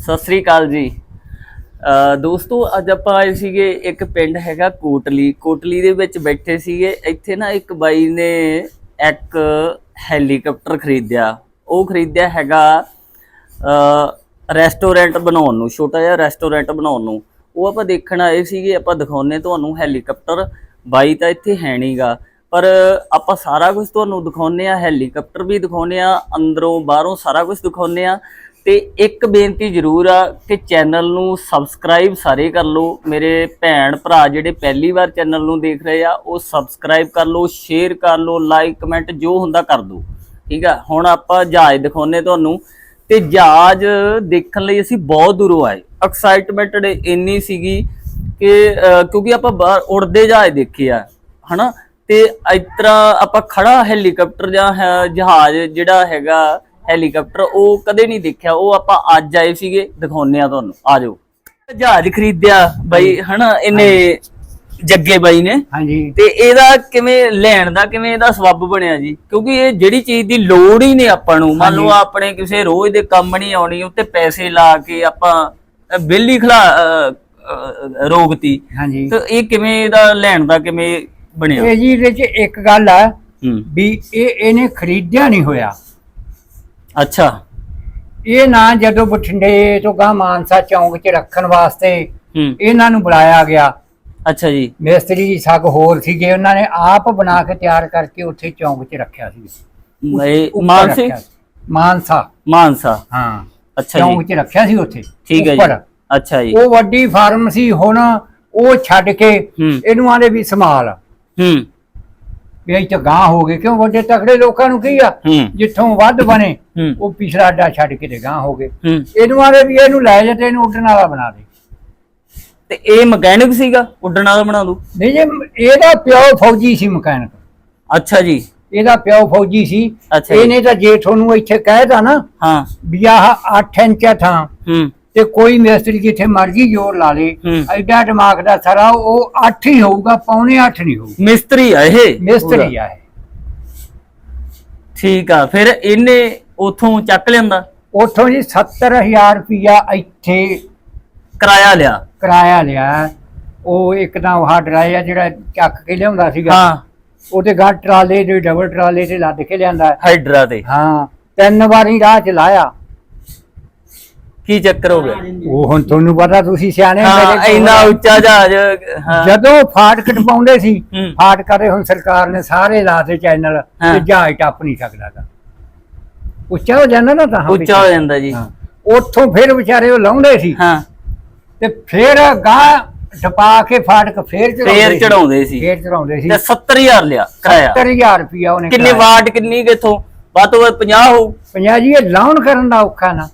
ਸਤਿ ਸ੍ਰੀ ਅਕਾਲ ਜੀ। ਦੋਸਤੋ, ਅੱਜ ਆਪਾਂ ਆਏ ਸੀਗੇ ਇੱਕ ਪਿੰਡ ਹੈਗਾ ਕੋਟਲੀ। ਕੋਟਲੀ ਦੇ ਵਿੱਚ ਬੈਠੇ ਸੀਗੇ। ਇੱਥੇ ਨਾ ਇੱਕ ਬਾਈ ਨੇ ਇੱਕ ਹੈਲੀਕਾਪਟਰ ਖਰੀਦਿਆ। ਉਹ ਖਰੀਦਿਆ ਹੈਗਾ ਰੈਸਟੋਰੈਂਟ ਬਣਾਉਣ ਨੂੰ, ਛੋਟਾ ਜਿਹਾ ਰੈਸਟੋਰੈਂਟ ਬਣਾਉਣ ਨੂੰ। ਉਹ ਆਪਾਂ ਦੇਖਣ ਆਏ ਸੀਗੇ, ਆਪਾਂ ਦਿਖਾਉਨੇ ਤੁਹਾਨੂੰ ਹੈਲੀਕਾਪਟਰ। ਬਾਈ ਤਾਂ ਇੱਥੇ ਹੈ ਨਹੀਂਗਾ ਪਰ ਆਪਾਂ ਸਾਰਾ ਕੁਝ ਤੁਹਾਨੂੰ ਦਿਖਾਉਨੇ ਆ ਹੈਲੀਕਾਪਟਰ ਵੀ ਦਿਖਾਉਨੇ ਆ ਅੰਦਰੋਂ ਬਾਹਰੋਂ ਸਾਰਾ ਕੁਝ ਦਿਖਾਉਨੇ ਆ ਤੇ ਇੱਕ ਬੇਨਤੀ ਜ਼ਰੂਰ ਆ ਕਿ ਚੈਨਲ ਨੂੰ ਸਬਸਕ੍ਰਾਈਬ ਸਾਰੇ ਕਰ ਲਓ। ਮੇਰੇ ਭੈਣ ਭਰਾ ਜਿਹੜੇ ਪਹਿਲੀ ਵਾਰ ਚੈਨਲ ਨੂੰ ਦੇਖ ਰਹੇ ਆ, ਉਹ ਸਬਸਕ੍ਰਾਈਬ ਕਰ ਲਓ, ਸ਼ੇਅਰ ਕਰ ਲਓ, ਲਾਈਕ, ਕਮੈਂਟ ਜੋ ਹੁੰਦਾ ਕਰ ਦਿਓ। ਠੀਕ ਆ? ਹੁਣ ਆਪਾਂ ਜਹਾਜ਼ ਦਿਖਾਉਨੇ ਤੁਹਾਨੂੰ। ਤੇ ਜਹਾਜ਼ ਦੇਖਣ ਲਈ ਅਸੀਂ ਬਹੁਤ ਦੂਰੋਂ ਆਏ। ਐਕਸਾਈਟਮੈਂਟਡ ਇੰਨੀ ਸੀਗੀ ਕਿ ਕਿਉਂਕਿ ਆਪਾਂ ਬਾਹਰ ਉੜਦੇ ਜਹਾਜ਼ ਦੇਖੇ ਆ, ਹਨਾ? ਤੇ ਇਸ ਤਰ੍ਹਾਂ ਆਪਾਂ ਖੜਾ ਹੈਲੀਕਾਪਟਰ ਜਾਂ ਹੈ- ਜਹਾਜ਼ ਜਿਹੜਾ ਹੈਗਾ ਹੈਲੀਕਾਪਟਰ ਉਹ ਕਦੇ ਨਹੀਂ ਦੇਖਿਆ। ਉਹ ਆਪਾਂ ਅੱਜ ਆਏ ਸੀਗੇ ਦਿਖਾਉਨੇ ਆ ਤੁਹਾਨੂੰ। ਆ ਜਾਓ। ਜਹਾਜ਼ ਖਰੀਦਿਆ ਬਾਈ ਹਨਾ? ਇਹਨੇ ਜੱਗੇ ਬਾਈ ਨੇ। ਹਾਂਜੀ। ਤੇ ਇਹਦਾ ਕਿਵੇਂ ਲੈਣ ਦਾ ਕਿਵੇਂ ਇਹਦਾ ਸਬੱਬ ਬਣਿਆ ਜੀ? ਕਿਉਂਕਿ ਇਹ ਜਿਹੜੀ ਚੀਜ਼ ਦੀ ਲੋੜ ਹੀ ਨਹੀਂ ਆਪਾਂ ਨੂੰ। ਮੰਨ ਲਓ ਆਪਣੇ ਕਿਸੇ ਰੋਜ਼ ਦੇ ਕੰਮ ਨਹੀਂ ਆਉਣੀ ਉੱਤੇ ਪੈਸੇ ਲਾ ਕੇ ਆਪਾਂ ਬਿੱਲ ਹੀ ਖਲਾ ਰੋਗਤੀ ਹਾਂਜੀ। ਤੇ ਇਹ ਕਿਵੇਂ ਇਹਦਾ ਲੈਣ ਦਾ ਕਿਵੇਂ ਬਣਿਆ? ਇਹ ਜੀ ਇਹਦੇ ਚ ਇੱਕ ਗੱਲ ਆ ਵੀ ਇਹ ਇਹਨੇ ਖਰੀਦਿਆ ਨਹੀਂ ਹੋਇਆ। ਅੱਛਾ। ਇਹ ਨਾ ਜਦੋਂ ਬਠਿੰਡੇ ਤੋਂ ਗਾਂ ਮਾਨਸਾ ਚੌਂਕ 'ਚ ਰੱਖਣ ਵਾਸਤੇ ਹੂੰ। ਇਹਨਾਂ ਨੂੰ ਬੁਲਾਇਆ ਗਿਆ। ਅੱਛਾ ਜੀ। ਮਿਸਤਰੀ ਜੀ ਸਗ ਹੋਰ ਸੀਗੇ ਉਹਨਾਂ ਨੇ ਆਪ ਬਣਾ ਕੇ ਤਿਆਰ ਕਰਕੇ ਉੱਥੇ ਚੌਂਕ 'ਚ ਰੱਖਿਆ ਸੀ। ਇਹ ਉੱਪਰ ਮਾਨਸੀ ਰੱਖਿਆ ਸੀ। ਮਾਨਸਾ। ਮਾਨਸਾ। ਹਾਂ। ਅੱਛਾ ਜੀ। ਚੌਂਕ 'ਚ ਰੱਖਿਆ ਸੀ ਉੱਥੇ। ਠੀਕ ਹੈ ਉੱਪਰ। ਜੀ ਅੱਛਾ ਜੀ। ਉਹ ਵੱਡੀ ਫਾਰਮ ਸੀ ਹੁਣ ਉਹ ਛੱਡ ਕੇ ਹੂੰ। ਇਹਨੂੰ ਵੀ ਸੰਭਾਲ। ਹੂੰ। ਵੀ ਇੱਥੇ ਗਾਂ ਹੋ ਗਏ। ਕਿਉਂ? ਵੱਡੇ ਤਕੜੇ ਲੋਕਾਂ ਨੂੰ ਕੀ ਆ? ਹੂੰ। ਜਿੱਥੋਂ ਵੱਧ ਬਣੇ ਹੂੰ। ਉਹ ਪਿਛਲਾ ਅੱਡਾ ਛੱਡ ਕੇ ਤੇ ਗਾਂ ਹੋ ਗਏ। ਹੂੰ। ਇਹਨੂੰ ਆਲੇ ਵੀ ਇਹਨੂੰ ਲੈ ਜਾ ਤੇ ਇਹਨੂੰ ਉੱਡਣ ਵਾਲਾ ਬਣਾ ਦੇ। ਤੇ ਇਹ ਮਕੈਨਿਕ ਸੀਗਾ? ਉੱਡਣ ਵਾਲਾ ਬਣਾ ਦੂ ਨਹੀਂ ਜੇ ਇਹਦਾ ਪਿਓ ਫੌਜੀ ਸੀ ਮਕੈਨਿਕ। ਅੱਛਾ ਜੀ। ਇਹਦਾ ਪਿਓ ਫੌਜੀ ਸੀ। ਅੱਛਾ ਜੀ। ਇਹਨੇ ਤਾਂ ਜੇ ਤੁਹਾਨੂੰ ਇੱਥੇ ਕਹਿਦਾ ਨਾ ਹਾਂ। ਵੀ ਆਹ 8 ਇੰਚ ਆ ਥਾਂ। ਹੂੰ। ਤੇ ਕੋਈ ਮਿਸਤਰੀ ਜਿੱਥੇ ਮਰਜ਼ੀ ਜ਼ੋਰ ਲਾ ਲੇ ਹੂੰ। ਐਡਾ ਦਿਮਾਗ ਦਾ ਸਾਰਾ ਉਹ 8 ਹੀ ਹੋਊਗਾ ਪੌਣੇ 8 ਨਹੀਂ ਹੋਊ। ਮਿਸਤਰੀ ਆ ਇਹ? ਮਿਸਤਰੀ ਆ ਇਹ। ਠੀਕ ਆ ਫਿਰ ਇਹਨੇ ਉਥੋਂ ਚੱਕ ਲਿਆਂਦਾ? ਉਥੋਂ ਜੀ 70000 ਰੁਪਇਆ ਇੱਥੇ ਕਿਰਾਇਆ ਲਿਆ। ਕਿਰਾਇਆ ਲਿਆ। ਉਹ ਇੱਕ ਤਾਂ ਉਹ ਡਰਾਇਆ ਜਿਹੜਾ ਚੱਕ ਕੇ ਲਿਆਉਂਦਾ ਸੀਗਾ। ਹਾਂ। ਉਹਦੇ ਗਾਂ ਟਰਾਲੇ ਦੇ ਡਬਲ ਟਰਾਲੇ ਤੇ ਲੱਦ ਕੇ ਲਿਆਂਦਾ। ਹਾਈਡਰਾ ਤੇ ਹਾਂ ਤਿੰਨ ਵਾਰੀ ਰਾਹ ਚ ਲਾਇਆ। ਕੀ ਚੱਕਰ ਹੋ ਗਿਆ? ਉਹ ਹੁਣ ਤੁਹਾਨੂੰ ਪਤਾ ਤੁਸੀਂ ਸਿਆਣੇ ਹਾਂ ਕੋਲ ਇੰਨਾ। ਉੱਚਾ ਜਹਾਜ਼ ਹਾਂ। ਜਦੋਂ ਫਾਟਕ ਟਪਾਉਂਦੇ ਸੀ ਹੂੰ। ਫਾਟਕਾਂ ਦੇ ਹੁਣ ਸਰਕਾਰ ਨੇ ਸਾਰੇ ਲਾਤੇ ਚੈਨਲ ਹਾਂ। ਤੇ ਜਹਾਜ਼ ਟੱਪ ਨਹੀਂ ਸਕਦਾ ਗਾ। ਉੱਚਾ ਹੋ ਜਾਂਦਾ ਨਾ ਤਾਂ ਉੱਚਾ ਹੋ ਜਾਂਦਾ ਜੀ। ਹਾਂ। ਉੱਥੋਂ ਫਿਰ ਵਿਚਾਰੇ ਉਹ ਲਾਉਂਦੇ ਸੀ। ਹਾਂ। ਤੇ ਫਿਰ ਗਾਂ ਟਪਾ ਕੇ ਫਾਟਕ ਫੇਰ ਫੇਰ ਚੜਾਉਂਦੇ ਸੀ। ਫੇਰ ਚੜਾਉਂਦੇ ਸੀ। ਤੇ 70000 ਲਿਆ ਕਿਰਾਇਆ। 70000 ਰੁਪਇਆ ਉਹਨੇ ਕਿੰਨੇ। ਵਾਟ ਕਿੰਨੀ ਕਿਥੋਂ? ਵੱਧ ਤੋਂ ਵੱਧ 50 ਹੋਊ। ਪੰਜਾਹ ਜੀ ਇਹ ਲਾਉਣ ਕਰਨ ਦਾ ਔਖਾ ਨਾ।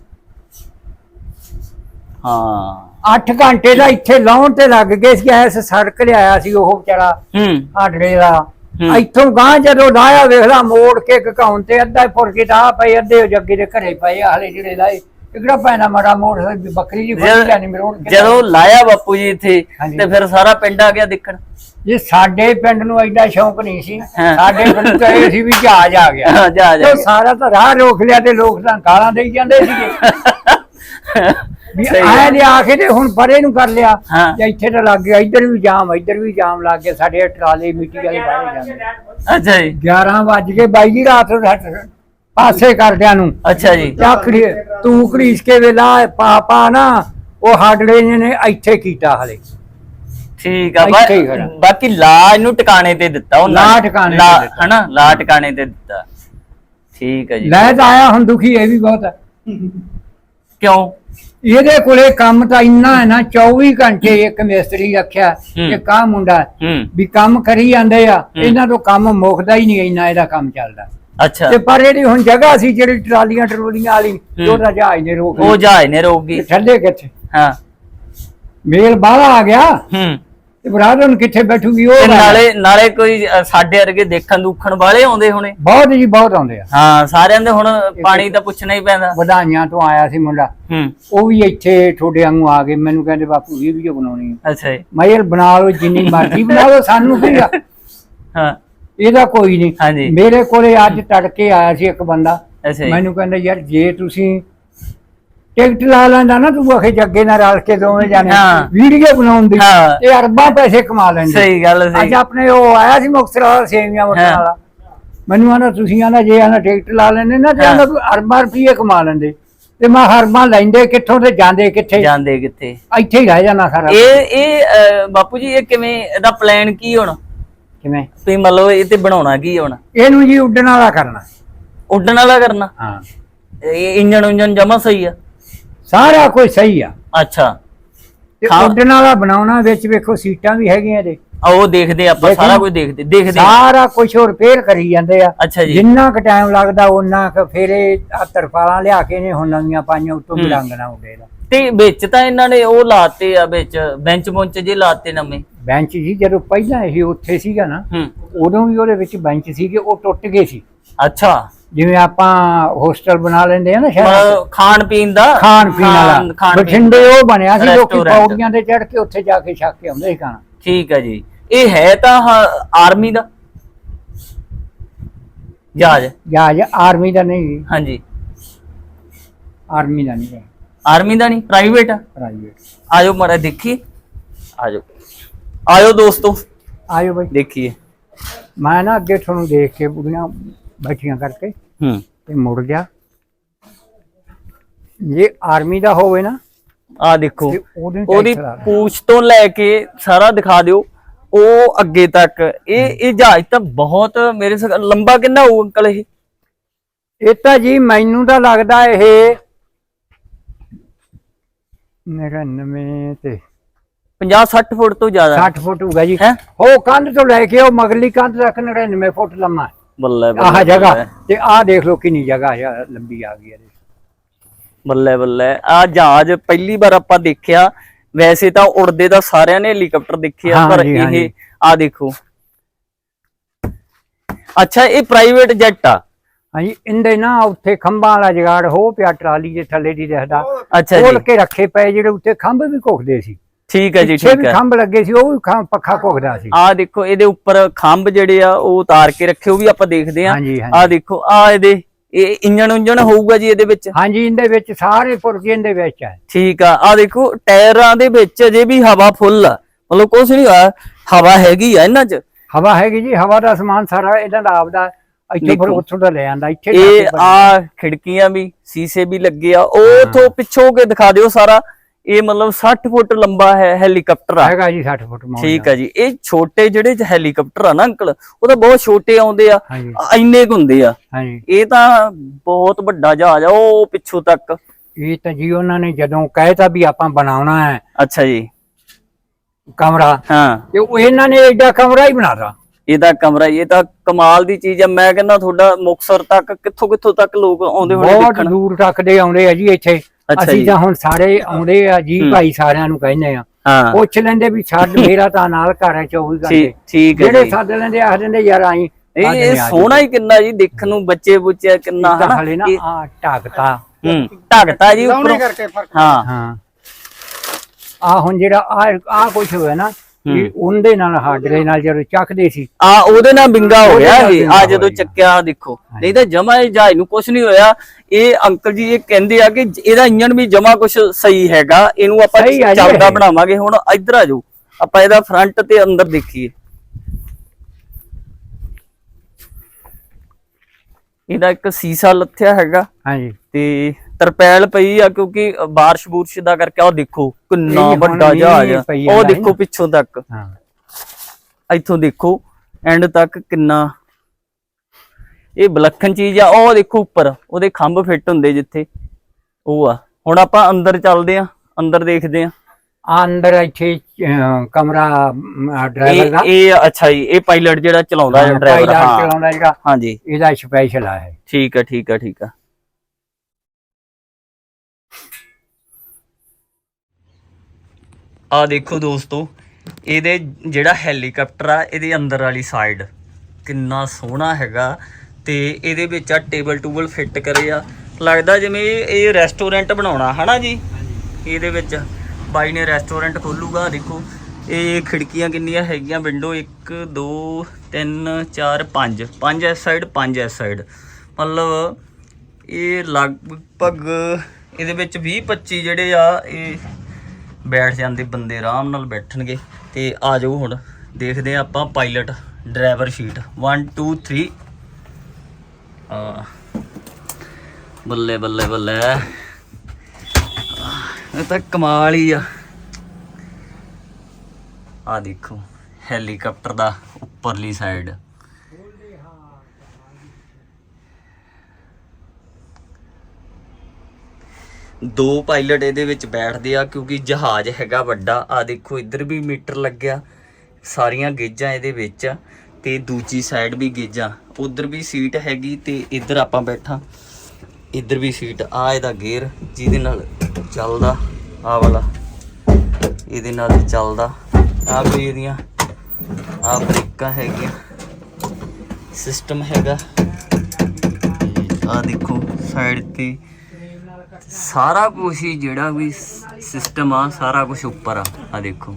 ਹਾਂ। 8 ਘੰਟੇ ਦਾ ਇੱਥੇ ਲਾਉਣ ਤੇ ਲੱਗ ਗਏ ਸੀ ਐਸ ਸੜਕ ਲਿਆਇਆ ਸੀ ਉਹ ਵਿਚਾਰਾ ਹੂੰ। ਆਡੜੇ ਦਾ। ਇੱਥੋਂ ਗਾਂ ਜਦੋਂ ਲਾਇਆ ਵੇਖ ਲਾ ਮੋੜ ਕੇ ਘਕਾਉਣ ਤੇ ਅੱਧਾ ਹੀ ਫੁਰ ਕੇ ਤਾਂ ਪਏ ਅੱਧੇ ਜੱਗੇ ਦੇ ਘਰੇ ਪਏ ਹਲੇ ਜਿਹੜੇ ਲਾਏ। ਇਕੜਾ ਪੈਣਾ ਮੜਾ ਮੋੜ ਬੱਕਰੀ ਜੀ ਫੜੀ ਜਾਣੀ ਮਰੋੜ ਕੇ ਜਦੋਂ ਲਾਇਆ। ਬਾਪੂ ਜੀ ਇੱਥੇ। ਤੇ ਫਿਰ ਸਾਰਾ ਪਿੰਡ ਆ ਗਿਆ ਦੇਖਣ। ਜੇ ਸਾਡੇ ਪਿੰਡ ਨੂੰ ਐਡਾ ਸ਼ੌਂਕ ਨਹੀਂ ਸੀ। ਸਾਡੇ ਪਿੰਡ ਤਾਂ ਇਹ ਸੀ ਵੀ ਜਹਾਜ਼ ਆ ਗਿਆ। ਜਹਾਜ਼ ਆ ਗਿਆ। ਸਾਰਾ ਤਾਂ ਰਾਹ ਰੋਕ ਲਿਆ ਤੇ ਲੋਕ ਤਾਂ ਗਾਲਾਂ ਦੇਈ ਜਾਂਦੇ ਸੀਗੇ। ਗੱਲ। ਲਿਆ ਕੇ ਤੇ ਹੁਣ ਪਰੇ ਨੂੰ ਕਰ ਲਿਆ। ਹਾਂ। ਤੇ ਇੱਥੇ ਤਾਂ ਲੱਗ ਗਿਆ ਇੱਧਰ ਵੀ ਜਾਮ ਇੱਧਰ ਵੀ ਜਾਮ ਲੱਗ ਗਿਆ ਸਾਡੇ ਟਰਾਲੇ ਮਿੱਟੀ ਵਾਲੇ ਬਾਹਰ ਜਾਂਦੇ। ਅੱਛਾ ਜੀ। 11 ਵੱਜ ਕੇ ਬਾਈ ਜੀ ਰਾਤ ਨੂੰ ਸੱਟ- ਪਾਸੇ ਕਰਦਿਆਂ ਨੂੰ। ਅੱਛਾ ਜੀ। ਚਾਕੜੀ ਤੂੰ ਘੜੀਸ ਕੇ ਵੇਲਾ ਪਾ ਪਾ ਨਾ ਉਹ ਹਾਡੜੇ ਨੇ ਇੱਥੇ ਕੀਤਾ ਹਲੇ। ਠੀਕ ਆ ਬਾ- ਇੱਥੇ ਹੀ ਖੜਾ। ਬਾਕੀ ਲਾ ਇਹਨੂੰ ਟਿਕਾਣੇ ਤੇ ਦਿੱਤਾ ਉਹ ਲਾ ਟਿਕਾਣੇ ਲਾ- ਤੇ ਦਿੱਤਾ। ਹਨਾ ਲਾ ਟਿਕਾਣੇ ਤੇ ਦਿੱਤਾ। ਠੀਕ ਹੈ ਜੀ। ਲੈ ਤਾਂ ਆਇਆ ਹੁਣ ਦੁਖੀ ਇਹ ਵੀ ਬਹੁਤ ਹੈ ਕਿਉਂ? ਇਹਦੇ ਕੋਲੇ ਕੰਮ ਤਾਂ ਇੰਨਾ ਹੈ ਨਾ 24 ਘੰਟੇ ਇੱਕ ਮਿਸਤਰੀ ਰੱਖਿਆ। ਕਿ ਕਾ ਮੁੰਡਾ ਵੀ ਕੰਮ ਕਰੀ ਜਾਂਦੇ ਆ। ਇਹਨਾਂ ਤੋਂ ਕੰਮ ਮੁੱਕਦਾ ਹੀ ਨਹੀਂ ਇੰਨਾ ਇਹਦਾ ਕੰਮ ਚੱਲਦਾ। ਅੱਛਾ। ਤੇ ਪਰ ਇਹਦੀ ਹੁਣ ਜਗ੍ਹਾ ਸੀ ਜਿਹੜੀ ਟਰਾਲੀਆਂ ਟਰੋਲੀਆਂ ਵਾਲੀ। ਉਹਦਾ ਜਹਾਜ਼ ਨੇ ਰੋਕ ਉਹ। ਜਹਾਜ਼ ਨੇ ਰੋਕ ਗਈ। ਥੱਲੇ ਕਿੱਥੇ? ਹਾਂ। ਮੇਲ ਬਾਹਲਾ ਆ ਗਿਆ। ਹੂੰ। ਤੇ ਬਰਾਦਰ ਨੂੰ ਕਿੱਥੇ ਬੈਠੂਗੀ ਉਹ ਤੇ ਗੱਲ। ਨਾਲੇ ਨਾਲੇ ਕੋਈ ਅ, ਸਾਡੇ ਵਰਗੇ ਦੇਖਣ ਦੁੱਖਣ ਵਾਲੇ ਆਉਂਦੇ ਹੋਣੇ। ਬਹੁਤ ਜੀ ਬਹੁਤ ਆਉਂਦੇ ਆ। ਹਾਂ ਸਾਰਿਆਂ ਦੇ ਹੁਣ ਪਾਣੀ ਤਾਂ ਪੁੱਛਣਾ ਹੀ ਪੈਂਦਾ। ਵਧਾਈਆਂ ਤੋਂ ਆਇਆ ਸੀ ਮੁੰਡਾ। ਹੂੰ। ਉਹ ਵੀ ਇੱਥੇ ਤੁਹਾਡੇ ਵਾਂਗੂ ਆ ਗਏ ਮੈਨੂੰ ਕਹਿੰਦੇ ਬਾਪੂ ਵੀਡੀਓ ਬਣਾਉਣੀ ਹੈ। ਅੱਛਾ ਜੀ। ਮੈਂ ਯਾਰ ਬਣਾ ਲਓ ਜਿੰਨੀ ਮਰਜ਼ੀ ਬਣਾ ਲਓ ਸਾਨੂੰ ਕੀ ਆ? ਹਾਂ। ਇਹਦਾ ਕੋਈ ਨਹੀਂ। ਹਾਂਜੀ। ਮੇਰੇ ਕੋਲੇ ਅੱਜ ਤੜਕੇ ਆਇਆ ਸੀ ਇੱਕ ਬੰਦਾ। ਅੱਛਾ ਜੀ। ਮੈਨੂੰ ਕਹਿੰਦਾ ਯਾਰ ਜੇ ਤੁਸੀਂ ਟਿਕਟ ਲਾ ਲੈਂਦਾ ਨਾ ਤੂੰ ਆਖੇ ਜੱਗੇ ਨਾਲ ਰਲ ਕੇ ਦੋਵੇਂ ਜਾਣੇ ਹਾਂ। ਵੀਡੀਓ ਬਣਾਉਣ ਦੀ ਹਾਂ। ਤੇ ਅਰਬਾਂ ਪੈਸੇ ਕਮਾ ਲੈਂਦੇ। ਸਹੀ ਗੱਲ ਸਹੀ। ਅੱਜ ਆਪਣੇ ਉਹ ਆਇਆ ਸੀ ਮੁਕਤਸਰ ਵਾਲਾ ਸੇਵੀਆਂ ਵਟਣ ਹਾਂ। ਵਾਲਾ। ਮੈਨੂੰ ਆਂਦਾ ਤੁਸੀਂ ਆਂਦਾ ਜੇ ਆਂਦਾ ਟਿਕਟ ਲਾ ਲੈਂਦੇ ਨਾ ਤੇ ਹਾਂ। ਆਂਦਾ ਅਰਬਾਂ ਰੁਪਏ ਕਮਾ ਲੈਂਦੇ। ਤੇ ਮੈਂ ਹਰਬਾਂ ਲੈਂਦੇ ਕਿੱਥੋਂ ਤੇ ਜਾਂਦੇ ਕਿੱਥੇ? ਜਾਂਦੇ ਕਿੱਥੇ? ਇੱਥੇ ਹੀ ਰਹਿ ਜਾਣਾ ਸਾਰਾ। ਇਹ ਇਹ ਅਹ, ਬਾਪੂ ਜੀ ਇਹ ਕਿਵੇਂ ਇਹਦਾ ਪਲਾਨ ਕੀ ਹੁਣ? ਕਿਵੇਂ? ਤੁਸੀਂ ਮਤਲਬ ਇਹ ਤੇ ਬਣਾਉਣਾ ਕੀ ਹੁਣ? ਇਹਨੂੰ ਜੀ ਉੱਡਣ ਵਾਲਾ ਕਰਨਾ। ਉੱਡਣ ਵਾਲਾ ਕਰਨਾ? ਹਾਂ। ਇਹ ਇੰਜਣ ਉਂਜਣ ਜਮਾ ਸਹੀ ਆ? ਸਾਰਾ ਕੁਝ ਸਹੀ ਆ। ਅੱਛਾ। ਤੇ ਖਾ- ਉੱਡਣ ਵਾਲਾ ਬਣਾਉਣਾ ਵਿੱਚ ਵੇਖੋ ਸੀਟਾਂ ਵੀ ਹੈਗੀਆਂ ਇਹਦੇ। ਆ ਉਹ ਦੇਖਦੇ ਆਪਾਂ ਦੇਖੀ। ਸਾਰਾ ਕੁਝ ਦੇਖਦੇ ਦੇਖਦੇ ਹਾਂ। ਸਾਰਾ ਕੁਝ ਹੋਰ ਰਿਪੇਅਰ ਕਰੀ ਜਾਂਦੇ ਆ। ਅੱਛਾ ਜੀ। ਜਿੰਨਾ ਕੁ ਟਾਈਮ ਲੱਗਦਾ ਉਹਨਾਂ ਕੁ ਫੇਰੇ ਆ ਤਰਪਾਲਾਂ ਲਿਆ ਕੇ ਨੇ ਹੁਣ ਨਵੀਆਂ ਪਾਈਆਂ ਉੱਤੋਂ ਰੰਗ ਨਾ ਉੱਡੇ ਦਾ ਤੇ ਵਿੱਚ ਤਾਂ ਇਹਨਾਂ ਨੇ ਉਹ ਲਾਤੇ ਆ ਵਿੱਚ ਬੈਂਚ ਬੁੰਚ ਜੇ ਲਾਤੇ ਨਵੇਂ। ਬੈਂਚ ਜੀ ਜਦੋਂ ਪਹਿਲਾਂ ਇਹ ਉੱਥੇ ਸੀਗਾ ਨਾ ਹੂੰ। ਉਦੋਂ ਵੀ ਉਹਦੇ ਵਿੱਚ ਬੈਂਚ ਸੀਗੇ ਉਹ ਟੁੱਟ ਗਏ ਸੀ। ਅੱਛਾ। ਜਿਵੇਂ ਆਪਾਂ ਹੋਸਟਲ ਬਣਾ ਲੈਂਦੇ ਆ ਨਾ ਸ਼ਹਿਰ ਮਤਲਬ ਖਾਣ ਪੀਣ ਦਾ? ਖਾਣ ਪੀਣ ਵਾਲਾ। ਖਾਣ ਪੀਣ ਬਠਿੰਡੇ ਉਹ ਬਣਿਆ ਸੀ ਲੋਕੀ Restaurant। ਪੌੜੀਆਂ ਤੇ ਚੜ ਕੇ ਉੱਥੇ ਜਾ ਕੇ ਛੱਕ ਕੇ ਆਉਂਦੇ ਸੀ ਖਾਣਾ। ਠੀਕ ਹੈ ਜੀ। ਇਹ ਹੈ ਤਾਂ ਆਰਮੀ ਦਾ? ਜਹਾਜ਼। ਜਹਾਜ਼ ਆਰਮੀ ਦਾ ਨਹੀਂ। ਜੀ, ਹਾਂਜੀ। ਆਰਮੀ ਦਾ ਨਹੀਂ ਆਰਮੀ ਦਾ ਨਹੀਂ ਪ੍ਰਾਈਵੇਟ ਆ? ਪ੍ਰਾਈਵੇਟ। ਆਜੋ ਮਾਰਾ ਦੇਖੀ ਆਜੋ। ਆਜੋ ਦੋਸਤੋ। ਆਇਓ ਬਈ। ਦੇਖੀਏ। ਮੈਂ ਨਾ ਅੱਗੇ ਤੁਹਾਨੂੰ ਦੇਖ ਕੇ ਬੁੜੀਆਂ ਬੈਠੀਆਂ ਕਰਕੇ ਹੂੰ। ਤੇ ਮੁੜ ਗਿਆ। ਜੇ ਆਰਮੀ ਦਾ ਹੋਵੇ ਨਾ ਆ ਦੇਖੋ ਤੇ ਉਹਦੇ। ਪੂਛ ਤੋਂ ਲੈ ਕੇ ਸਾਰਾ ਦਿਖਾ ਦਿਓ ਉਹ ਅੱਗੇ ਤੱਕ। ਇਹ ਇਹ ਜਹਾਜ਼ ਤਾਂ ਬਹੁਤ ਮੇਰੇ ਸ ਲੰਬਾ ਕਿੰਨਾ ਹੋਊ ਅੰਕਲ ਇਹ? ਇਹ ਤਾਂ ਜੀ ਮੈਨੂੰ ਤਾਂ ਲੱਗਦਾ ਇਹ 99 ਤੇ 50 60 ਫੁੱਟ ਤੋਂ ਜ਼ਿਆਦਾ। 60 ਫੁੱਟ ਹੋਊਗਾ ਜੀ। ਹੈ? ਉਹ ਕੰਧ ਤੋਂ ਲੈ ਕੇ ਉਹ ਮਗਲੀ ਕੰਧ ਤੱਕ 99 ਫੁੱਟ ਲੰਮਾ ਹੈ। ਬੱਲੇ ਆਹ ਬੱਲੇ। ਜਗ੍ਹਾ। ਤੇ ਆਹ ਦੇਖ ਲਓ ਕਿੰਨੀ ਜਗ੍ਹਾ ਹੈ ਲੰਬੀ ਆ ਗਈ ਇਹਦੇ ਬੱਲੇ ਬੱਲੇ। ਆ ਜਹਾਜ਼ ਪਹਿਲੀ ਵਾਰ ਆਪਾਂ ਦੇਖਿਆ ਵੈਸੇ ਤਾਂ ਉੜਦੇ ਤਾਂ ਸਾਰਿਆਂ ਨੇ ਹੈਲੀਕਾਪਟਰ ਦੇਖੇ ਆ ਹਾਂ ਪਰ ਇਹ ਹਾਂ। ਆ ਦੇਖੋ। ਅੱਛਾ ਇਹ ਪ੍ਰਾਈਵੇਟ ਜੈਟ ਆ। ਹਾਂਜੀ ਇੰਦੇ ਨਾ ਉੱਥੇ ਖੰਭਾਂ ਵਾਲਾ ਜਗਾੜ ਹੋ ਪਿਆ ਟਰਾਲੀ ਦੇ ਥੱਲੇ ਦੀ ਦਿਖਦਾ। ਅੱਛਾ ਖੋਲ ਜੀ ਕੇ ਰੱਖੇ ਪਏ ਜਿਹੜੇ ਉੱਤੇ ਖੰਭ ਵੀ ਘੁੱਖਦੇ ਸੀ। ਠੀਕ ਹੈ ਜੀ ਠੀਕ ਹੈ। ਖੰਭ ਲੱਗੇ ਸੀ ਉਹ ਵੀ ਖੰਭ- ਪੱਖਾ ਘੁੱਖਦਾ ਸੀ। ਆ ਦੇਖੋ ਇਹਦੇ ਉੱਪਰ ਖੰਭ ਜਿਹੜੇ ਆ ਉਹ ਉਤਾਰ ਕੇ ਰੱਖੇ ਉਹ ਵੀ ਆਪਾਂ ਦੇਖਦੇ ਆ ਆ ਦੇਖੋ ਆ ਇਹਦੇ ਇਹ ਇੰਜਣ ਉਂਜਣ ਹੋਊਗਾ ਜੀ ਇਹਦੇ ਵਿੱਚ? ਹਾਂਜੀ ਇਹਦੇ ਵਿੱਚ ਸਾਰੇ ਪੁਰਜੇ ਇਹਦੇ ਵਿੱਚ ਹੈ ਠੀਕ ਆ ਆ ਦੇਖੋ ਟਾਇਰਾਂ ਦੇ ਵਿੱਚ ਅਜੇ ਵੀ ਹਵਾ ਫੁੱਲ ਆ। ਮਤਲਬ ਕੁਝ ਨਹੀਂ ਹੋਇਆ ਹਵਾ ਹੈਗੀ ਆ ਇਹਨਾਂ 'ਚ। ਹਵਾ ਹੈਗੀ ਜੀ ਹਵਾ ਦਾ ਸਮਾਨ ਸਾਰਾ ਇਹਨਾਂ ਦਾ ਆਪਦਾ ਇੱਥੇ ਫਿਰ ਦੇਖੋ। ਉੱਥੋਂ ਦਾ ਲੈ ਆਂਦਾ ਇੱਥੇ ਜਾ ਇਹ ਆ ਖਿੜਕੀਆਂ ਵੀ ਸੀਸੇ ਵੀ ਲੱਗੇ ਆ ਉਹ ਤੋਂ ਪਿੱਛੋਂ ਕੇ ਦਿਖਾ ਦਿਓ ਸਾਰਾ। ਇਹ ਮਤਲਬ 60 ਫੁੱਟ ਲੰਬਾ ਹੈ ਹੈਲੀਕਾਪਟਰ ਆ। ਹੈਗਾ ਜੀ 60 ਫੁੱਟ ਮੌਜ ਠੀਕ ਆ ਜੀ। ਇਹ ਛੋਟੇ ਜਿਹੜੇ ਹੈਲੀਕਾਪਟਰ ਆ ਨਾ ਅੰਕਲ ਉਹ ਤਾਂ ਬਹੁਤ ਛੋਟੇ ਆਉਂਦੇ ਆ ਇੰਨੇ ਕੁ ਹੁੰਦੇ ਆ। ਇਹ ਤਾਂ ਬਹੁਤ ਵੱਡਾ ਜਹਾਜ਼ ਆ ਉਹ ਪਿੱਛੋਂ ਤੱਕ। ਇਹ ਤਾਂ ਜੀ ਉਹਨਾਂ ਨੇ ਜਦੋਂ ਕਹਿਤਾ ਵੀ ਆਪਾਂ ਬਣਾਉਣਾ ਹੈ ਅੱਛਾ ਜੀ। ਕਮਰਾ ਹਾਂ। ਤੇ ਉਹ ਇਹਨਾਂ ਨੇ ਐਡਾ ਕਮਰਾ ਹੀ ਬਣਾਤਾ ਇਹਦਾ ਕਮਰਾ ਇਹ ਤਾਂ ਕਮਾਲ ਦੀ ਚੀਜ਼ ਆ। ਮੈਂ ਕਹਿੰਦਾ ਤੁਹਾਡਾ ਮੁਕਸਰ ਤੱਕ ਕਿੱਥੋਂ ਕਿੱਥੋਂ ਤੱਕ ਲੋਕ ਆਉਂਦੇ ਹੋਣੇ ਬਹੁਤ ਦੂਰ ਤੱਕ ਦੇ ਆਉਂਦੇ ਆ ਜੀ ਇੱਥੇ। ਅੱਛਾ ਅਸੀਂ ਜੀ। ਤਾਂ ਹੁਣ ਸਾਰੇ ਆਉਂਦੇ ਆ ਜੀ ਭਾਈ ਸਾਰਿਆਂ ਨੂੰ ਕਹਿੰਦੇ ਆ। ਹਾਂ। ਪੁੱਛ ਲੈਂਦੇ ਵੀ ਛੱਡ ਮੇਰਾ ਤਾਂ ਨਾਲ ਘਰ ਹੈ 24 ਘੰਟੇ। ਠੀਕ ਠੀਕ ਹੈ ਜਿਹੜੇ ਜੀ। ਸੱਦ ਲੈਂਦੇ ਆਖ ਦਿੰਦੇ ਯਾਰ ਆਈ ਇਹ ਇਹ ਸੋਹਣਾ ਹੀ ਕਿੰਨਾ ਜੀ ਦੇਖਣ ਨੂੰ ਬੱਚੇ ਬੁੱਚੇ ਕਿੰਨਾ ਹਨਾ? ਹਲੇ ਨਾ ਇਹ- ਆ ਢਾਕਤਾ। ਹੂੰ ਢੱਕਤਾ ਜੀ ਉੱਪਰੋਂ। ਹਾਂ। ਹਾਂ। ਆ ਹੁਣ ਜਿਹੜਾ ਆ ਆ ਕੁਝ ਹੋਇਆ ਨਾ ਇਹ ਉਹਦੇ ਨਾਲ ਹਾਡਰੇ ਨਾਲ ਜਦੋਂ ਚੱਕਦੇ ਸੀ। ਆ ਉਹਦੇ ਨਾਲ ਬਿੰਗਾ ਹੋ ਗਿਆ ਇਹ ਆ ਜਦੋਂ। ਚੱਕਿਆ ਦੇਖੋ। ਨਹੀਂ ਤਾਂ ਜਮਾ ਇਹ ਜਹਾਜ਼ ਨੂੰ ਕੁਝ ਨਹੀਂ ਹੋਇਆ। ਇਹ ਅੰਕਲ ਜੀ ਇਹ ਕਹਿੰਦੇ ਆ ਕਿ ਇਹਦਾ ਇੰਜਨ ਵੀ ਜਮਾ ਕੁਝ ਸਹੀ ਹੈਗਾ। ਇਹਨੂੰ ਆਪਾਂ ਚੱਲਦਾ। ਬਣਾਵਾਂਗੇ। ਹੁਣ ਇੱਧਰ ਆ ਜਾਓ। ਆਪਾਂ ਇਹਦਾ ਫਰੰਟ ਤੇ ਅੰਦਰ ਦੇਖੀਏ। ਇਹਦਾ ਇੱਕ ਸੀਸਾ ਲੱਥਿਆ ਹੈਗਾ। ਹਾਂਜੀ। ਤੇ ਤਰਪੈਲ ਪਈ ਆ ਕਿਉਂਕਿ ਬਾਰਿਸ਼ ਬੂਰਸ਼ ਦਾ ਕਰਕੇ ਉਹ ਦੇਖੋ ਕਿੰਨਾ ਵੱਡਾ ਜਹਾਜ਼ ਆ। ਉਹ ਦੇਖੋ ਪਿੱਛੋਂ ਤੱਕ। ਹਾਂ। ਇੱਥੋਂ ਦੇਖੋ ਐਂਡ ਤੱਕ ਕਿੰਨਾ। ਇਹ ਵਿਲੱਖਣ ਚੀਜ਼ ਆ ਉਹ ਦੇਖੋ ਉੱਪਰ ਉਹਦੇ ਖੰਭ ਫਿੱਟ ਹੁੰਦੇ ਜਿੱਥੇ। ਉਹ ਆ। ਹੁਣ ਆਪਾਂ ਅੰਦਰ ਚੱਲਦੇ ਆ ਅੰਦਰ ਦੇਖਦੇ ਆ। ਆ ਅੰਦਰ ਇੱਥੇ ਕਮਰਾ ਡਰਾਈਵਰ ਦਾ। ਇਹ ਅੱਛਾ ਜੀ ਇਹ ਪਾਇਲਟ ਜਿਹੜਾ ਚਲਾਉਂਦਾ ਹੈ ਡਰਾਈਵਰ ਪਾਇਲਟ ਹਾਂ। ਚਲਾਉਂਦਾ ਜਿਹੜਾ ਹਾਂਜੀ। ਇਹਦਾ ਸਪੈਸ਼ਲ ਆ ਹੈ ਠੀਕ ਆ ਠੀਕ ਆ ਠੀਕ ਆ। ਆ ਦੇਖੋ ਦੋਸਤੋ ਇਹਦੇ ਜਿਹੜਾ ਹੈਲੀਕਾਪਟਰ ਆ ਇਹਦੇ ਅੰਦਰ ਵਾਲੀ ਸਾਈਡ ਕਿੰਨਾ ਸੋਹਣਾ ਹੈਗਾ ਤੇ ਇਹਦੇ ਵਿੱਚ ਆ ਟੇਬਲ ਟੂਬਲ ਫਿੱਟ ਕਰੇ ਆ। ਲੱਗਦਾ ਜਿਵੇਂ ਇਹ- ਰੈਸਟੋਰੈਂਟ ਬਣਾਉਣਾ ਹਨਾ ਜੀ? ਇਹਦੇ ਵਿੱਚ ਬਾਈ ਨੇ ਰੈਸਟੋਰੈਂਟ ਖੋਲੂਗਾ ਦੇਖੋ। ਇਹ ਖਿੜਕੀਆਂ ਕਿੰਨੀਆਂ ਹੈਗੀਆਂ ਵਿੰਡੋ 1 2 3 4 5 5 ਇਸ ਸਾਈਡ 5 ਇਸ ਸਾਈਡ ਮਤਲਬ ਇਹ ਲਗਭਗ ਇਹਦੇ ਵਿੱਚ 20 25 ਜਿਹੜੇ ਆ ਇਹ ਬੈਠ ਜਾਂਦੇ ਬੰਦੇ ਆਰਾਮ ਨਾਲ ਬੈਠਣਗੇ ਤੇ ਆ ਜਾਓ ਹੁਣ, ਦੇਖਦੇ ਆ ਆਪਾਂ ਪਾਇਲਟ ਡਰਾਈਵਰ ਸ਼ੀਟ 1 2 3 ਆ। ਬੱਲੇ ਬੱਲੇ ਬੱਲੇ। ਇਹ ਤਾਂ ਕਮਾਲ ਹੀ ਆ। ਆ ਦੇਖੋ ਹੈਲੀਕਾਪਟਰ ਦਾ ਉੱਪਰਲੀ ਸਾਈਡ ਦੋ ਪਾਇਲਟ ਇਹਦੇ ਵਿੱਚ ਬੈਠਦੇ ਆ ਕਿਉਂਕਿ ਜਹਾਜ਼ ਹੈਗਾ ਵੱਡਾ। ਆ ਦੇਖੋ, ਇੱਧਰ ਵੀ ਮੀਟਰ ਲੱਗਿਆ, ਸਾਰੀਆਂ ਗੇਜਾਂ ਇਹਦੇ ਵਿੱਚ ਆ ਤੇ ਦੂਜੀ ਸਾਈਡ ਵੀ ਗੇਜਾਂ। ਉਧਰ ਵੀ ਸੀਟ ਹੈਗੀ ਤੇ ਇੱਧਰ ਆਪਾਂ ਬੈਠਾ। ਇੱਧਰ ਵੀ ਸੀਟ ਆ ਇਹਦਾ ਗੇਅਰ ਜਿਹਦੇ ਨਾਲ ਚੱਲਦਾ ਆ ਵਾਲਾ। ਇਹਦੇ ਨਾਲ ਚੱਲਦਾ। ਆ ਕੋਈ ਇਹਦੀਆਂ ਆ ਬ੍ਰੇਕਾਂ ਹੈਗੀਆਂ। ਸਿਸਟਮ ਹੈਗਾ। ਆ ਦੇਖੋ, ਸਾਈਡ ਤੇ ਸਾਰਾ ਕੁਝ ਹੀ ਜਿਹੜਾ ਵੀ ਸਿਸਟਮ ਆ, ਸਾਰਾ ਕੁਝ ਉੱਪਰ ਆ। ਆ ਦੇਖੋ।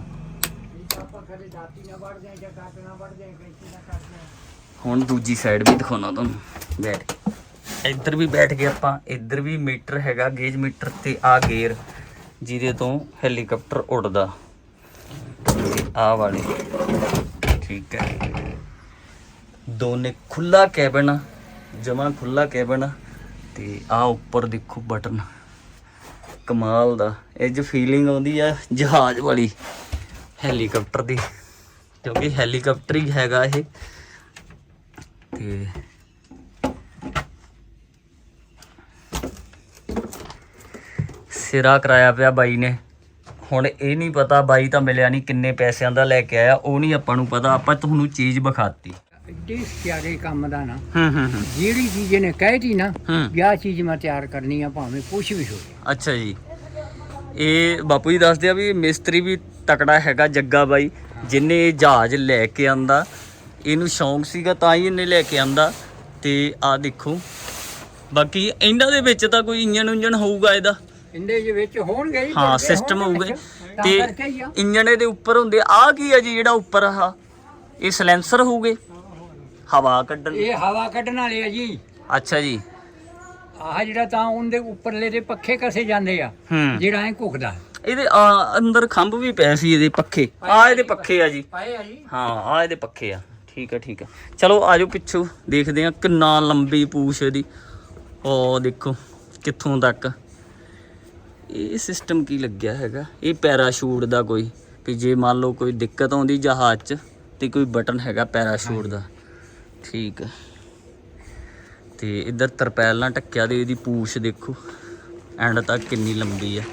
ਹੁਣ ਦੂਜੀ ਸਾਈਡ ਵੀ ਦਿਖਾਉਣਾ ਤੁਹਾਨੂੰ। ਬੈਠ ਇੱਧਰ ਵੀ ਬੈਠ ਗਏ ਆਪਾਂ, ਇੱਧਰ ਵੀ ਮੀਟਰ ਹੈਗਾ, ਗੇਜ ਮੀਟਰ ਤੇ ਆ ਗੇਅਰ, ਜਿਹਦੇ ਤੋਂ ਹੈਲੀਕਾਪਟਰ ਉੱਡਦਾ। ਆ ਵਾਲੇ। ਠੀਕ ਹੈ। ਦੋਨੇ ਖੁੱਲਾ ਕੈਬਨ ਜਮਾ ਖੁੱਲਾ ਕੈਬਨ ਤੇ ਆ ਉੱਪਰ ਦੇਖੋ ਬਟਨ। ਕਮਾਲ ਦਾ। ਇਹ ਜੋ ਫੀਲਿੰਗ ਆਉਂਦੀ ਆ ਜਹਾਜ਼ ਵਾਲੀ ਹੈਲੀਕਾਪਟਰ ਦੀ। ਕਿਉਂਕਿ ਹੈਲੀਕਾਪਟਰ ਹੀ ਹੈਗਾ ਇਹ। ਤੇ ਸਿਰਾ ਕਰਾਇਆ ਪਿਆ ਬਾਈ ਨੇ। ਹੁਣ ਇਹ ਨਹੀਂ ਪਤਾ ਬਾਈ ਤਾਂ ਮਿਲਿਆ ਨਹੀਂ ਕਿੰਨੇ ਪੈਸਿਆਂ ਦਾ ਲੈ ਕੇ ਆਇਆ, ਉਹ ਨਹੀਂ ਆਪਾਂ ਨੂੰ ਪਤਾ। ਆਪਾਂ ਤੁਹਾਨੂੰ ਚੀਜ਼ ਵਿਖਾਤੀ। ਐਡੀ ਸਿਆਰੇ ਕੰਮ ਦਾ ਨਾ ਹੂੰ ਹੂੰ ਹੂੰ। ਜਿਹੜੀ ਚੀਜ਼ ਇਹਨੇ ਕਹਿਤੀ ਨਾ ਹੂੰ। ਵੀ ਆਹ ਚੀਜ਼ ਮੈਂ ਤਿਆਰ ਕਰਨੀ ਆ ਭਾਵੇਂ ਕੁਛ ਵੀ ਹੋਵੇ। ਅੱਛਾ ਜੀ। ਇਹ ਬਾਪੂ ਜੀ ਦੱਸਦੇ ਆ ਵੀ ਮਿਸਤਰੀ ਵੀ ਤਕੜਾ ਹੈਗਾ ਜੱਗਾ ਬਾਈ ਜਿਨੇ ਇਹ ਜਹਾਜ਼ ਲੈ ਕੇ ਆਂਦਾ ਇਹਨੂੰ ਸ਼ੌਂਕ ਸੀਗਾ ਤਾਂ ਹੀ ਇਹਨੇ ਲੈ ਕੇ ਆਂਦਾ। ਤੇ ਆ ਦੇਖੋ ਬਾਕੀ ਇਹਨਾਂ ਦੇ ਵਿੱਚ ਤਾਂ ਕੋਈ ਇੰਜਨ ਉਂਜਨ ਹੋਊਗਾ ਇਹਦਾ? ਇਹਦੇ ਦੇ ਵਿੱਚ ਹੋਣਗੇ ਹੀ, ਹਾਂ ਕਰਦੇ ਸਿਸਟਮ ਹੋਣਗੇ ਹੋਊਗੇ ਤਾਂ ਤੇ ਕਰਕੇ ਹੀ ਆ। ਇੰਜਨ ਇਹਦੇ ਉੱਪਰ ਹੁੰਦੇ ਆ ਕੀ ਆ ਜੀ ਜਿਹੜਾ ਉੱਪਰ ਆ? ਇਹ ਸਲੈਂਸਰ ਹੋਊਗੇ? ਹਵਾ ਕੱਢਣ ਇਹ ਹਵਾ ਕੱਢਣ ਵਾਲੇ ਆ ਜੀ। ਅੱਛਾ ਜੀ। ਆਹ ਜਿਹੜਾ ਤਾਂ ਉਹਦੇ ਉੱਪਰਲੇ ਦੇ ਪੱਖੇ ਕਸੇ ਜਾਂਦੇ ਆ ਹੂੰ। ਜਿਹੜਾ ਐ ਘੁੱਕਦਾ ਇਹਦੇ ਆ, ਅੰਦਰ ਖੰਭ ਵੀ ਪਏ ਸੀ ਇਹਦੇ ਪੱਖੇ। ਆ ਇਹਦੇ ਪੱਖੇ ਆ ਜੀ। ਪਾਏ ਆ ਜੀ। ਹਾਂ ਆ ਇਹਦੇ ਪੱਖੇ ਆ। ਠੀਕ ਆ ਠੀਕ ਆ। ਚਲੋ ਆਜੋ ਪਿੱਛੋਂ ਦੇਖਦੇ ਆ ਕਿੰਨਾ ਲੰਬੀ ਪੂਛ ਇਹਦੀ। ਉਹ ਦੇਖੋ ਕਿੱਥੋਂ ਤੱਕ। ਇਹ ਸਿਸਟਮ ਕੀ ਲੱਗਿਆ ਹੈਗਾ? ਇਹ ਪੈਰਾਸ਼ੂਟ ਦਾ ਕੋਈ ਕਿ ਜੇ ਮੰਨ ਲਓ ਕੋਈ ਦਿੱਕਤ ਆਉਂਦੀ ਜਹਾਜ਼ 'ਚ ਤੇ ਕੋਈ ਬਟਨ ਹੈਗਾ ਪੈਰਾਸ਼ੂਟ ਦਾ। ਠੀਕ ਆ ਤੇ ਇੱਧਰ ਤਰਪੈਲ ਨਾਲ ਟੱਕਿਆ ਤੇ ਇਹਦੀ ਪੂਛ ਦੇਖੋ। ਐਂਡ ਤੱਕ ਕਿੰਨੀ ਲੰਬੀ ਹੈ।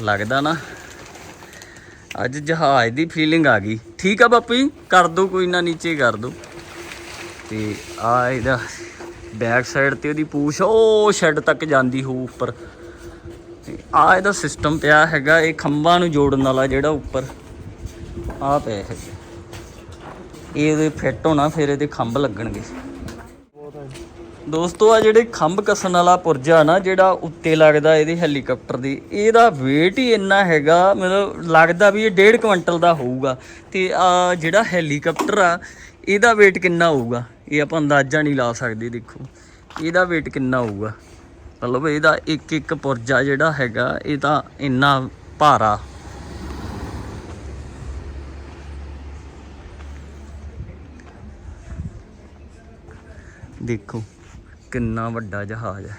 ਲੱਗਦਾ ਨਾ, ਅੱਜ ਜਹਾਜ਼ ਦੀ ਫੀਲਿੰਗ ਆ ਗਈ। ਠੀਕ ਆ ਬਾਪੂ ਜੀ, ਕਰ ਦੋ, ਕੋਈ ਨਾ ਨੀਚੇ ਕਰ ਦੋ। ਤੇ ਆ ਇਹਦਾ ਬੈਕ ਸਾਈਡ ਤੇ ਉਹਦੀ ਪੂਛ, ਉਹ ਸ਼ੈੱਡ ਤੱਕ ਜਾਂਦੀ ਹੋ ਉੱਪਰ। ਤੇ ਆ ਇਹਦਾ ਸਿਸਟਮ ਪਿਆ ਹੈਗਾ, ਇਹ ਖੰਭਾਂ ਨੂੰ ਜੋੜਨ ਵਾਲਾ ਜਿਹੜਾ ਉੱਪਰ। ਆ ਪਿਆ ਹੈਗਾ ਇਹ ਇਹਦੇ ਫਿੱਟ ਹੋਣਾ, ਫਿਰ ਇਹਦੇ ਖੰਭ ਲੱਗਣਗੇ। ਦੋਸਤੋ ਆ ਜਿਹੜੇ ਖੰਭ ਕੱਸਣ ਵਾਲਾ ਪੁਰਜਾ ਨਾ, ਜਿਹੜਾ ਉੱਤੇ ਲੱਗਦਾ ਇਹਦੇ ਹੈਲੀਕਾਪਟਰ ਦੀ, ਇਹਦਾ weight ਹੀ ਇੰਨਾ ਹੈਗਾ, ਮਤਲਬ ਲੱਗਦਾ ਵੀ ਇਹ 1.5 ਕੁਇੰਟਲ ਦਾ ਹੋਊਗਾ। ਤੇ ਆ ਜਿਹੜਾ ਹੈਲੀਕਾਪਟਰ ਆ, ਇਹਦਾ weight ਕਿੰਨਾ ਹੋਊਗਾ? ਇਹ ਆਪਾਂ ਅੰਦਾਜ਼ਾ ਨਹੀਂ ਲਾ ਸਕਦੇ, ਦੇਖੋ। ਇਹਦਾ weight ਕਿੰਨਾ ਹੋਊਗਾ? ਮਤਲਬ ਇਹਦਾ ਇੱਕ ਇੱਕ ਪੁਰਜਾ ਜਿਹੜਾ ਹੈਗਾ, ਇਹ ਤਾਂ ਇੰਨਾ ਭਾਰਾ। ਦੇਖੋ, ਕਿੰਨਾ ਵੱਡਾ ਜਹਾਜ਼ ਹੈ।